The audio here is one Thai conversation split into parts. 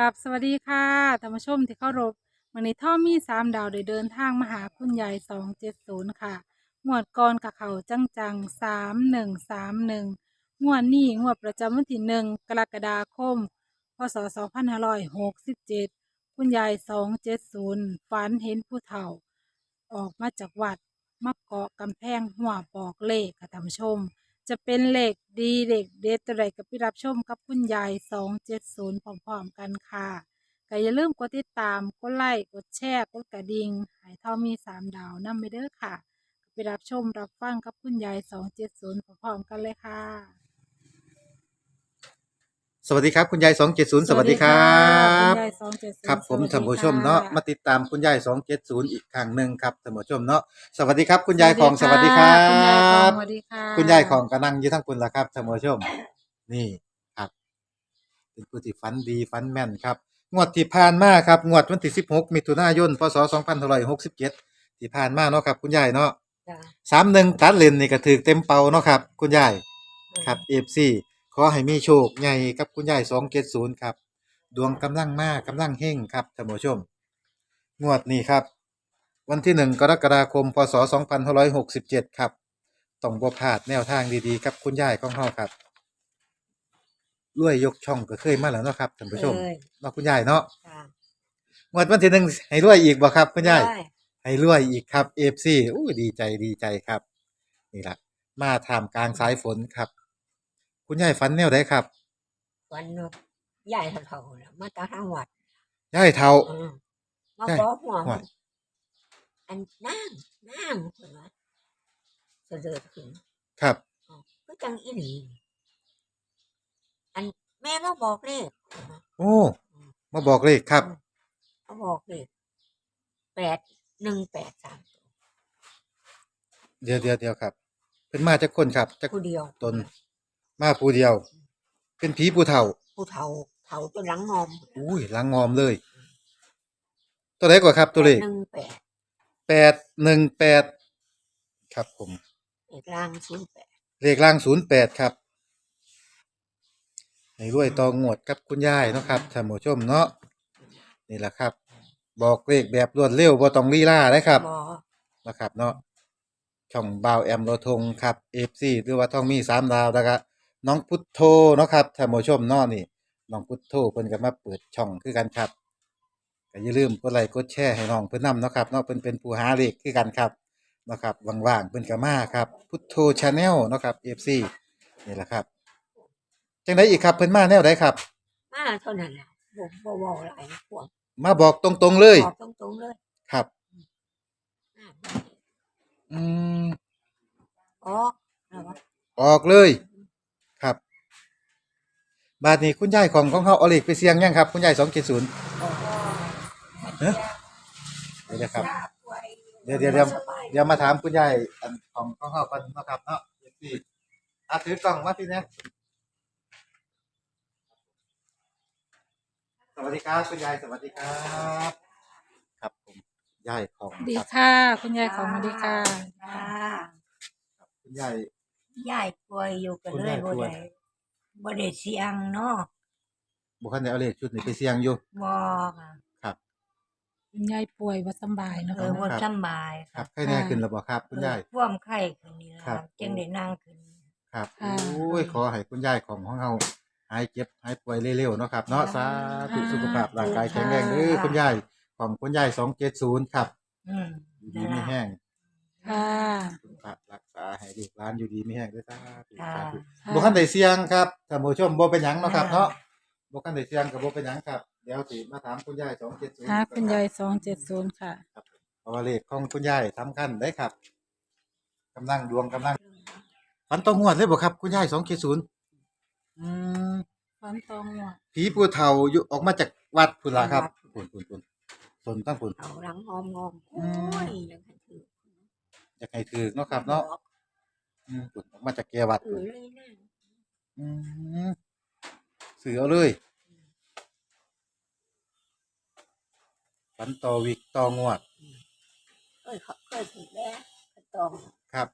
กับสวัสดีค่ะท่านผู้ชมที่เคารพวันนี้ท่อมีสามดาวได้เดินทางมาหาคุณยายสองเจ็ดศูนย์ค่ะงวดก่อนกับเขาจังจังสามหนึ่งสามหนึ่งงวดนี้งวดประจำวันที่หนึ่งกรกฎาคม พศสองพันห้าร้อยหกสิบเจ็ดคุณยายสองเจ็ดศูนย์ฝันเห็นผู้เฒ่า ออกมาจากวัดมาเกาะกำแพงหัวบอกเลขค่ะท่านผู้ชม จะเป็นเหล็กดีเหล็กเด็ดอะไรกับพี่รับชมกับคุณยายสองเจ็ดศูนย์พร้อมๆกันค่ะก็อย่าลืมกดติดตาม กดไลค์ กดแชร์ กดกระดิ่งหายท่ามีสามดาวนั่นไปเด้อค่ะ ไปรับชมรับฟังกับคุณยายสองเจ็ดศูนย์พร้อมๆกันเลยค่ะ สวัสดีครับ คุณยาย 270 สวัสดีครัคุณบยายสองเจ็ดศูนย์ครับ ผมท่านผู้ชมเนาะมาติดตามคุณยาย 270 อีกครั้งหนึ่งครับท่านผู้ชมเนาะสวัสดีครับ คุณยายของสวัสดีครัคุณยายของบสวัสดีค่ะคุณยายของกำลังอยู่ทั้งคุณละครับท่านผู้ชม นี่ครับ เป็นผู้ที่ฝันดีฝันแม่นครับงวดที่ผ่านมาครับงวดวันที่ 16มิถุนายนพศ2567ที่ผ่านมาเนาะครับ คุณยายเนาะจ้ะสามหนึ่งตัดเลนนี่ก็ถือเต็มเป่าเนาะครับ คุณยายครับเอฟซี ขอให้มีโชคใหญ่กับคุณยายสองเจ็ดศูนย์ครับ ดวงกำลังมากกำลังเฮ่งครับท่านผู้ชม งวดนี้ครับ วันที่หนึ่งกรกฎาคมพศสองพันหกสิบเจ็ดครับต้องบ่พลาดแนวทางดีๆ กับคุณยายของเฮาครับรวยยกช่องก็เคยมาแล้วเนาะครับท่านผู้ชมเอ้ยเนาะคุณยายเนาะจ้ะงวดวันที่หนึ่งให้รวยอีกบ่ครับคุณยาย ได้ให้รวยอีกครับเอฟซีอู้ดีใจดีใจครับ นี่แหละมาทำกลางสายฝนครับ คุณยายฝันแนวไดครับวันนู้นยายเท่าๆน่ะมาจากทางวัดยายเทาอืมมาได้บอกหัวว่า อันนั่งนั่งคนว่าเสด็จขึ้นครับอ้าวก็จังอีหลีอันแม่เราบอกเลขโอ้มาบอกเลขครับ เขาบอกเลขแปดหนึ่งแปดสามเดี๋ยวเดี๋ยวเดี๋ยวครับ เป็นมาจากคนครับจาก ผู้เดียวตน มาผู้เดียว เป็นผีผู้เฒ่า ผู้เฒ่าเฒ่าจนหลังงอมอุ้ยหลังงอมเลย ตัวไหนกว่าครับตัวเลขหนึ่งแปดแปดหนึ่งแปดครับผมเลขล่างศูนย์แปดเลขล่างศูนย์แปดครับให้รวยตองวดกับคุณยายเนาะครับท่านผู้ชมเนาะนี่แหละครับ บอกเลขแบบรวดเร็วบ่ต้องลีลาได้ครับบอนะครับเนาะช่องบาวแอมโรทงครับเอฟซีหรือว่าท่องมีสามดาวนะครับ น้องพุทโธเนาะครับท่านผู้ชมเนาะนี่น้องพุทโธเพิ่นก็มาเปิดช่องคือกันครับก็อย่าลืมกดไลค์กดแชร์ให้น้องเพิ่นนำเนาะครับเนาะเพิ่นเป็นผู้หาเลขคือกันครับเนาะครับว่างๆเพิ่นก็มาครับ พุทโธชาแนลเนาะครับเอฟซีนี่แหละครับจังไดอีกครับเพิ่นมาแนวใดครับ มาเท่านั้นแหละบอกบอกอะไรพวกมาบอกตรงๆเลย บอกตรงๆเลยครับอ่าอืมอ๋ออะไรวะออกเลยครับ บาทนี้คุณยายของของเขาเอาเลขไปเสี่ยงยังครับ คุณยายสองเจ็ดศูนย์อ๋อเอ๊ะเดี๋ยวนะครับ เดี๋ยวเดี๋ยวเดี๋ยวเดี๋ยวมาถามคุณยายอันของของเขากันเนาะครับเนาะเดี๋ยวสิอะถือกล่องมาพี่นะสวัสดีครับคุณยายสวัสดีครับ ครับผมยายของสวัสดีครับค่ะ คุณยายของสวัสดีค่ะอ่าคุณยาย ยายป่วยอยู่กันคุณเลยยายบ่ป่วยได้ บ่ได้เสียงเนาะบุคคลได้เอาเลขชุดนี้ไปเสี่ยงอยู่ บ่ค่ะครับคุณยายป่วยว่าสำบายเนาะเอคะอบ่ครับสำบายครัค่ะบใครแน่ขึ้นแล้วบ่ครับคุณยายเออความไข้ขึ้นนี่ล่ะครับจึงได้นั่งขึ้นครับโอ้ยขอให้คุณยายของของเราหายเจ็บหายป่วยเร็วๆเนาะครับเนาะสาธุสุขภาพร่างกายแข็งแรงเด้อคุณยายของคุณยายสองเจ็ดศูนย์ครับอืมอยู่ดีไม่แห้ง ค่ะคุณพระรักษาให้ลูกหลานอยู่ดีไม่แห้งด้วยสาธุค่ะสาธุบ่คันได้เสียงครับท่านผู้ชมบ่เป็นหยังเนาะครับเนาะบ่คันได้เสียงก็บ่เป็นหยังครับ เดี๋ยวสิมาถามคุณยายสองเจ็ดศูนย์หาคุณยายสองเจ็ดศูนย์ค่ะ เพราะว่าเลขของคุณยายสำคัญได้ครับกำลังดวงกำลังฝันต้องงวดเลยบ่ครับ คุณยายสองเจ็ดศูนย์อืมฟันตองหัวผีผู้เฒ่าอยู่ออกมาจากวัดพุ่นล่ะครับพุ่นพุ่นพุ่นสนตั้งพุ่น เอาหลังงอมงอมๆอืโอ้มยยังให้ถืออยากให้ถือเนาะครับ เนาะอืมพุ่นออกมาจากแกวัดเอพุ่อนเลยนะอืมสื่อเอาเลยฝันต่อวิกต่องวดเคยเคยถือแล้วก็ต้องครับ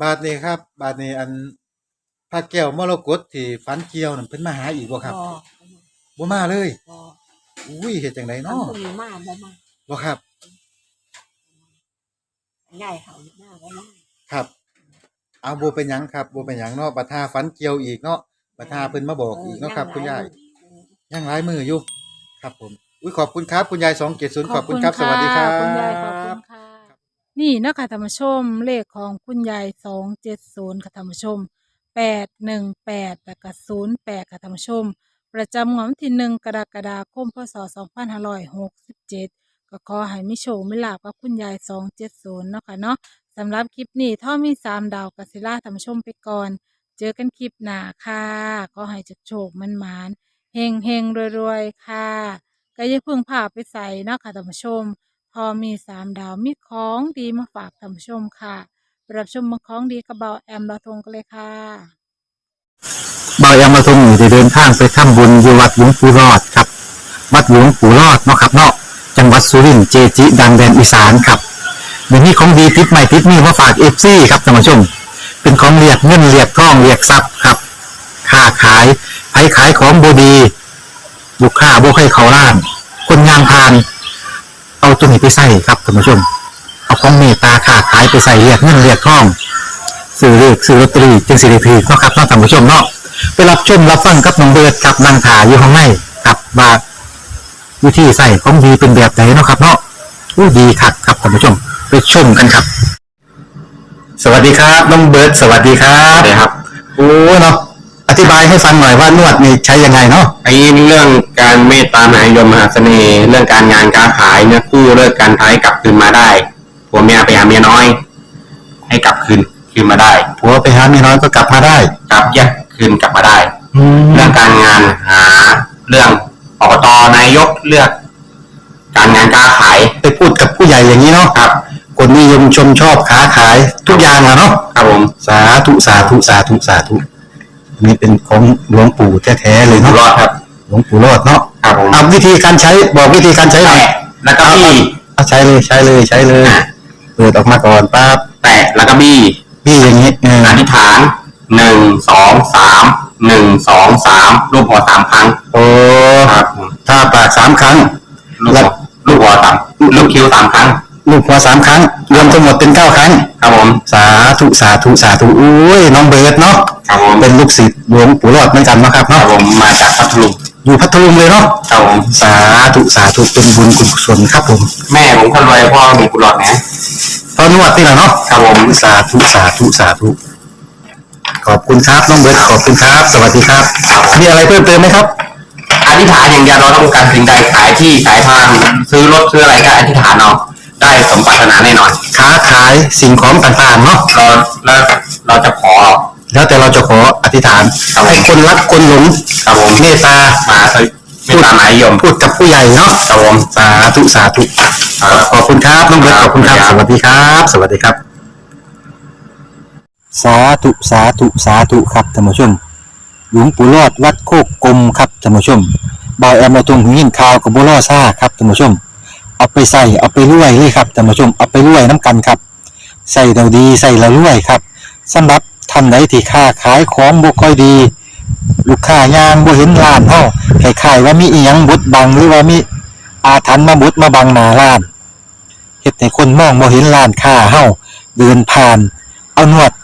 บาทนี้ครับ บาทนี้อันพระแก้วมรกตที่ฝันเกี่ยวนั่นเพิ่นมาหาอีกบ่ครับบ่บ่มาเลย บ่อุ้ยเฮ็ดจังไดทำเนาะพวกนี้มาบ่มาบ่ครับ ง่ายเขาหน้าบ่มาครับ เอาบ่เป็นหยังครับบ่เป็นหยังเนาะบัดหาฝันเกี่ยวอีกเนาะบัดหาเพิ่นมาบอกอีกเนาะครับ คุณยายยังหลายมืออยู่ครับผมอุ้ยขอบคุณครับ คุณยาย270ขอบคุณครับ สวัสดีครับ คุณยายขอบคุณค่ะ นี่เนาะคะธรรมชมเลขของคุณยายสองเจ็ดศูนย์ค่ะธรรมชมแปดหนึ่งแปดแล้วก็ศูนย์แปดค่ะธรรมชม ประจำงวดวันที่หนึ่งกรกฎาคมพศสองพันห้าร้อยหกสิบเจ็ด ก็ขอให้มิโชคมิลาบกับคุณยายสองเจ็ดศูนย์เนาะค่ะเนาะสำหรับคลิปนี้ถ้ามีสามดาวกัสิล่าธรรมชมไปก่อน เจอกันคลิปหน้าค่ะก็ให้จุกโชคมันมานเฮงเฮงรวยๆ ค่ะ ก็อย่าเพึ่งพาไปใส่เนาะค่ะท่านผู้ชม พอมีสามดาวมีของดีมาฝากท่านผู้ชมค่ะปรับชมมาของดีกระเบาแอมเราทงกันเลยค่ะเบายามาทงอยู่ได้เดินทางไปทำบุญอยู่วัดหลวงปู่รอดครับ วัดหลวงปู่รอดเนาะครับเนาะ สุรินทร์เจจิดังแดนอีสานครับเดี๋ยวนี้ของดีติดใหม่ติดนี่มาฝากเอฟซีครับท่านผู้ชม เป็นของเรียกเงินเรียกทองเรียกทรัพย์ครับค้าขายไผขายของบดี บุกค้าบุกให้เขาล้าน คนงานพาน เอาตัวนี้ไปใส่ครับท่านผู้ชม เอาของเมตตาค้าขายไปใส่เรียกเงินเรียกทองซื้อเลือกซื้อลอตเตอรี่จึงสิริพีเนาะครับท่านผู้ชมเนาะไปรับชมรับฟังกับน้องเบิร์ดกับนางถาอยู่ข้างในกับว่า วิธีใส่ของดีเป็นแบบไหนเนาะครับเนาะอู้ดีคักครับท่านผู้ชมไปชมกันครับ สวัสดีครับน้องเบิร์ดสวัสดีครับสวัสดีครับ โอ้เนาะอธิบายให้ฟังหน่อยว่านวดนี่ใช้ยังไงเนาะไอ้เรื่องการเมตตามหานิยมมหาเสน่ห์เรื่องการงานการขายเนี่ยกู้เลิกการท้ายกลับคืนมาได้ผัวเมียไปหาเมียน้อย ให้กลับคืนคืนมาได้ผัวไปหาเมียน้อยก็กลับมาได้ กลับแยกคืนกลับมาได้แล้เรื่วองการงานหาเรื่อง อบตนายกเลือก การงานการขายไปพูดกับผู้ใหญ่อย่างนี้เนาะครับ คนนิยมชมชอบค้าขายทุกอย่างอะเนาะครับผมสาธุสาธุสาธุสาธุอันนี้เป็นของหลวงปู่แท้ๆเลยอยู่เนาะรอดครับหลวงปู่รอดเนาะครับผมเอาวิธีการใช้บอกวิธีการใช้หน่อยแตะแล้วก็บี้เอาใช้เลยใช้เลยใช้เลยเปิดออกมาก่อนปั๊บแตะแล้วก็บี้พี่อย่างนี้เอออธิษฐานหนึ่งสองสาม หนึ่งสองสามรูปหัวสามครั้งโอ้ครับผมถ้าปากสามครั้ง ลูกหัวลูกหัวสามลูกคิ้วสามครั้ง ลูกหัวสามครั้ง รวมทั้งหมดเป็นเก้าครั้ง ครับผมสาธุสาธุสาธุอุ้ยน้องเบิร์ดเนาะครับผมเป็นลูกศิษย์หลวงปู่รอดเหมือนกันเนาะครับครัเนาะบผมมาจากพัทลุงอยู่พัทลุงเลยเนาะครับผมสาธุสาธุเป็นบุญกุศลครับผมแม่ผมคนรวยพ่อมีกุหลาบนะตอนนวดนี่แหละเนาะครับผมสาธุสาธุสาธุข อบคุณครับน้องเบิร์ดขอบคุณครับ สวัสดีครับ มีอะไรเพิ่มเติมไหมครับ อธิษฐานอย่างเดียวเราต้องการสิ่งใดขายที่ขายทางซื้อรถซื้ออะไรก็อธิษฐานเอาได้สมปรารถนาแน่นอนค้าขายสิ่งของต่างๆเนาะเราแล้วเราจะขอ แล้วแต่เราจะขออธิษฐานให้คนรักคนหลงครับผมเมตตามาไม่ตามหมายยมพูดกับผู้ใหญ่เนาะครับผม สาธุสาธุขอบคุณครับน้องเบิร์ตขอบคุณครับ สวัสดีครับ สวัสดีครับ สาธุสาธุสาธุครับท่านผู้ชม หลวงปู่รอดวัดโคกกลมครับท่านผู้ชมบอยแอมมาตรงหูยินข่าวกับบัวล่อซ่าครับท่านผู้ชม เอาไปใส่เอาไปรวยเลยครับท่านผู้ชมเอาไปรวยน้ำกันครับ ใส่เราดีใส่เรารวยครับสำหรับท่านใดที่ค้าขายของบ่ค่อยดี ลูกค้ายางบ่เห็นร้านเฮาคล้ายๆว่ามีอีหยังบดบังหรือว่ามีอาถรรพ์มาบดมาบังหน้าร้านเฮ็ดให้คนมองบ่เห็นร้านค้าเฮาเดินผ่าน เอานวด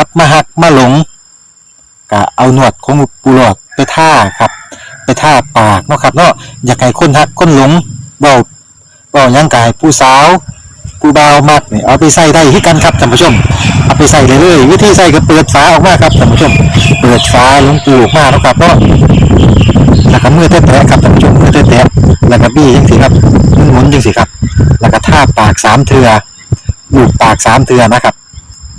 กลับมาหักมาหลงก็เอาหนวดของปูหลอดไปท่าครับ ไปท่าปากเนาะครับเนาะอยากให้คนหักคนหลงเบาเบาหยังกายผู้สาวผู้เบามากเนี่ยเอาไปใส่ได้ที่กันครับท่านผู้ชม เอาไปใส่เลยเลยวิธีใส่ก็เปิดฝาออกมาครับท่านผู้ชม เปิดฝาลงปูออกมาแล้วครับเนาะแล้วก็มือแตะๆครับท่านผู้ชมมือแตะๆแล้วก็บี้จังสิครับหมุนๆจังสิครับ แล้วก็ท่าปากสามเทือลูบปากสามเทือนะครับ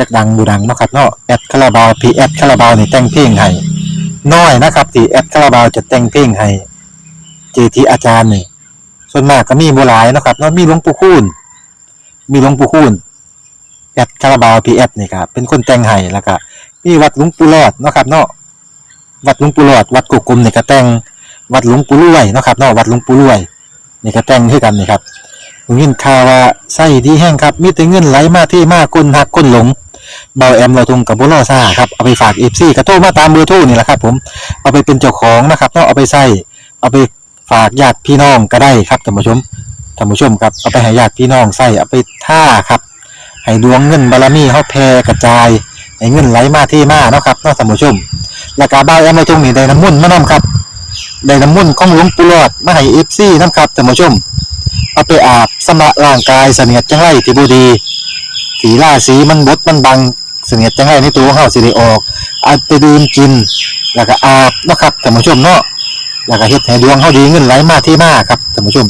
จักดังบูดังเนาะครับเนาะแอดคาราบาวพีแอดคาราบาวนี่แต่งเพลงให้น้อยนะครับที่แอดคาราบาวจะแต่งเพลงให้เจทีอาจารย์นี่ส่วนมากก็มีบ่หลายนะครับเนาะมีหลวงปู่คูณมีหลวงปู่คูณแอดคาราบาวพีแอดนี่ครับเป็นคนแต่งให้แล้วก็มีวัดหลวงปู่หลอดเนาะครับเนาะวัดหลวงปู่หลอดวัดกุกกลมนี่ก็แต่งวัดหลวงปู่รวยเนาะครับเนาะวัดหลวงปู่รวยนี่ก็แต่งคือกันนี่ครับผมยินข่าวว่าไส้ดีแห้งครับ มีแต่เงินไหลมาที่มากคนหักคนหลง เบาแอมเราทงกับบุรอซ่าครับเอาไปฝากเอฟซีกระโทรมาตามเบอร์โทรนี่แหละครับ ผมเอาไปเป็นเจ้าของนะครับเนาะเอาไปใส่เอาไปฝากญาติพี่น้องก็ได้ครับท่านผู้ชมท่านผู้ชมครับเอาไปให้ญาติพี่น้องใส่เอาไปท่าครับให้ดวงเงินบารมีเฮาแผ่กระจายให้เงินไหลมาที่มาเนาะครับเนาะท่านผู้ชมแล้วก็บ้าแอมมาตรงนี้ได้น้ำมุ่นมานํครับได้น้ำมุ่นต์ของหลวงปู่หลอดมาให้เอฟซีน้ำครับท่านผู้ชมเอาไปอาบสำระร่างกายเสนียดจังไรที่บูดี สีล่าสีมันบดมันบังเสนียดจังไรในตัวของเฮาสิได้ออกเอาไปดื่มกิน แล้วก็อาบเนาะครับท่านผู้ชมเนาะแล้วก็เฮ็ดให้ดวงเฮาดีเงินไหลมาที่มาครับท่านผู้ชม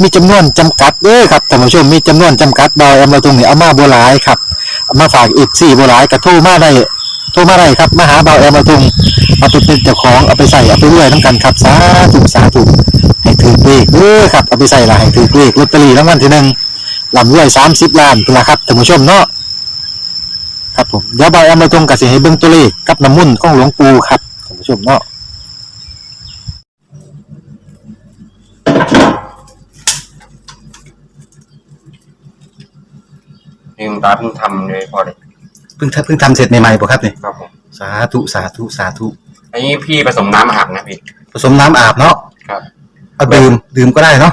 มีจำนวนจำกัดเด้อครับท่านผู้ชมมีจำนวนจำกัดบ่าวแอมเราตรงนี้เอามาบ่หลายครับเอามาฝากอีก4บ่หลายก็โทรมาได้โทรมาได้ครับมาหาเบาแอมมาตุงเอาไปเป็นเจ้าของเอาไปใส่เอาไปเรื่อยน้ำกันครับสาธุสาธุให้ถือเลขเด้อครับเอาไปใส่ละให้ถือเลขลอตเตอรี่รางวัลที่หนึ่ง ลำรวยสามสิบล้านเป็นละครับท่านผู้ชมเนาะครับผมเดี๋ยวเบาแอมมาตุงกับสิให้เบิ่งตัวเลขกับน้ำมุ่นต์ของหลวงปู่ครับท่านผู้ชมเนาะลืมตาเพิ่งทำเลยพอเลยเพิ่งเพิ่งทำเสร็จใหม่ๆป่ะครับเนี่ยครับผมสาธุสาธุสาธุอันนี้พี่ผสมน้ำอาบนะพี่ผสมน้ำอาบเนาะครับเอาดื่มดื่มก็ได้เนาะ